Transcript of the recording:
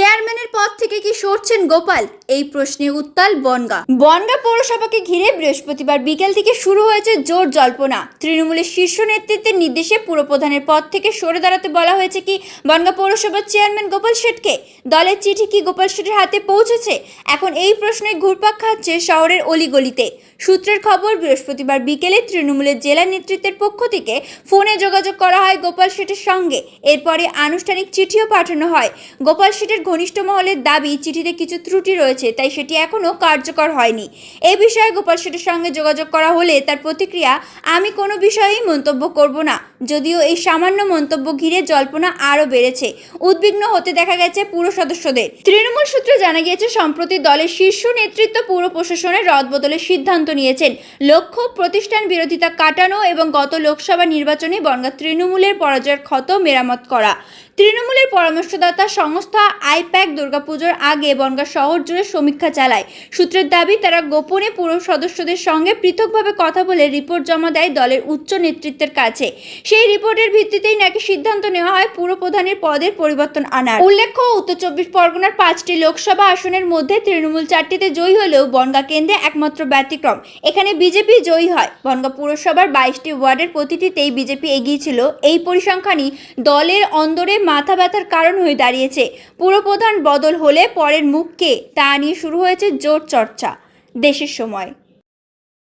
Yeah. চেয়ারম্যানের পদ থেকে কি সরছেন গোপাল? এই প্রশ্নে উত্তাল বনগা। বনগা পৌরসভাকে ঘিরে বৃহস্পতিবার বিকেল থেকে শুরু হয়েছে জোর জল্পনা। তৃণমূলের শীর্ষ নেতৃত্বের নির্দেশে পুরপ্রধানের পদ থেকে সরে দাঁড়াতে বলা হয়েছে কি, বনগা পৌরসভার চেয়ারম্যান গোপাল শেঠকে? দলের চিঠি কি গোপাল শেঠের হাতে পৌঁছেছে? এখন এই প্রশ্নে ঘুরপাক খাচ্ছে শহরের অলিগলিতে। সূত্রের খবর, বৃহস্পতিবার বিকেলে তৃণমূলের জেলা নেতৃত্বের পক্ষ থেকে ফোনে যোগাযোগ করা হয় গোপাল শেঠের সঙ্গে। এরপরে আনুষ্ঠানিক চিঠিও পাঠানো হয়। গোপাল শেঠের ঘনিষ্ঠ মহলের দাবি, চিঠিতে কিছু ত্রুটি রয়েছে, তাই সেটি এখনও কার্যকর হয়নি। এ বিষয়ে গোপাল শেঠের সঙ্গে যোগাযোগ করা হলে তার প্রতিক্রিয়া, আমি কোনো বিষয়েই মন্তব্য করব না, যদিও এই সামান্য মন্তব্য ঘিরে জল্পনা আরও বেড়েছে। উদ্বিগ্ন হতে দেখা গেছে পুরো সদস্যদের। তৃণমূল সূত্রে জানা গিয়েছে, সম্প্রতি দলের শীর্ষ নেতৃত্ব পুর প্রশাসনের রদবদলের সিদ্ধান্ত নিয়েছেন। লক্ষ্য, প্রতিষ্ঠান বিরোধিতা কাটানো এবং গত লোকসভা নির্বাচনে বনগা তৃণমূলের পরাজয়ের ক্ষত মেরামত করা। তৃণমূলের পরামর্শদাতা সংস্থা আইপ্যাক দুর্গাপুজোর আগে বনগা শহর জুড়ে সমীক্ষা চালায়। সূত্রের দাবি, তারা গোপনে পুর সদস্যদের সঙ্গে পৃথকভাবে কথা বলে রিপোর্ট জমা দেয় দলের উচ্চ নেতৃত্বের কাছে। সেই রিপোর্টের ভিত্তিতেই নাকি সিদ্ধান্ত নেওয়া হয় পুর প্রধানের পদের পরিবর্তন আনার। উল্লেখ্য, উত্তর চব্বিশ পরগনার পাঁচটি লোকসভা আসনের মধ্যে তৃণমূল চারটিতে জয়ী হলেও বনগা কেন্দ্রে একমাত্র ব্যতিক্রম। এখানে বিজেপি জয়ী হয়। বনগা পুরসভার বাইশটি ওয়ার্ডের প্রতিটিতেই বিজেপি এগিয়েছিল এই পরিসংখ্যানই দলের অন্দরে মাথা ব্যথার কারণ হয়ে দাঁড়িয়েছে। পুরপ্রধান বদল হলে পরের মুখকে তা নিয়ে শুরু হয়েছে জোর চর্চা দেশের সময়।